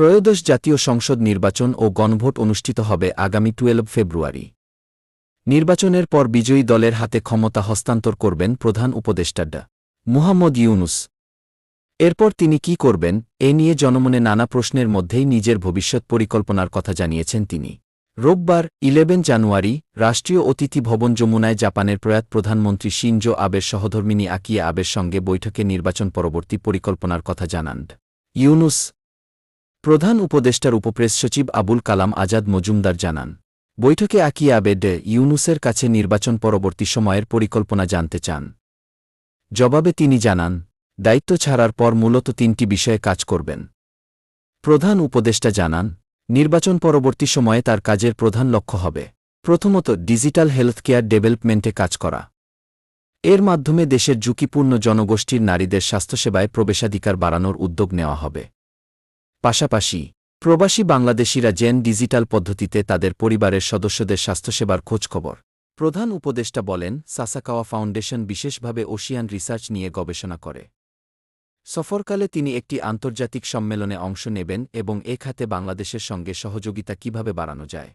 ত্রয়োদশ জাতীয় সংসদ নির্বাচন ও গণভোট অনুষ্ঠিত হবে আগামী টুয়েলভ ফেব্রুয়ারি। নির্বাচনের পর বিজয়ী দলের হাতে ক্ষমতা হস্তান্তর করবেন প্রধান উপদেষ্টা ডা। মুহাম্মদ ইউনুস। এরপর তিনি কি করবেন, এ নিয়ে জনমনে নানা প্রশ্নের মধ্যেই নিজের ভবিষ্যৎ পরিকল্পনার কথা জানিয়েছেন তিনি। রোববার, ইলেভেন জানুয়ারি, রাষ্ট্রীয় অতিথি ভবন যমুনায় জাপানের প্রয়াত প্রধানমন্ত্রী শিনজো আবের সহধর্মিনী আকিয়া আবের সঙ্গে বৈঠকে নির্বাচন পরবর্তী পরিকল্পনার কথা জানান ইউনুস প্রধান উপদেষ্টার উপপ্রেস সচিব আবুল কালাম আজাদ মজুমদার জানান, বৈঠকে আকিয়া আবে ইউনুসের কাছে নির্বাচন পরবর্তী সময়ের পরিকল্পনা জানতে চান। জবাবে তিনি জানান, দায়িত্ব ছাড়ার পর মূলত তিনটি বিষয়ে কাজ করবেন। প্রধান উপদেষ্টা জানান, নির্বাচন পরবর্তী সময়ে তার কাজের প্রধান লক্ষ্য হবে, প্রথমত ডিজিটাল হেলথ কেয়ার ডেভেলপমেন্টে কাজ করা। এর মাধ্যমে দেশের ঝুঁকিপূর্ণ জনগোষ্ঠীর নারীদের স্বাস্থ্যসেবায় প্রবেশাধিকার বাড়ানোর উদ্যোগ নেওয়া হবে। পাশাপাশি, প্রবাসী বাংলাদেশিরা জেন ডিজিটাল পদ্ধতিতে তাদের পরিবারের সদস্যদের স্বাস্থ্যসেবার খোঁজখবর। প্রধান উপদেষ্টা বলেন, সাসাকাওয়া ফাউন্ডেশন বিশেষভাবে ওশিয়ান রিসার্চ নিয়ে গবেষণা করে। সফরকালে তিনি একটি আন্তর্জাতিক সম্মেলনে অংশ নেবেন এবং এ খাতে বাংলাদেশের সঙ্গে সহযোগিতা কীভাবে বাড়ানো যায়।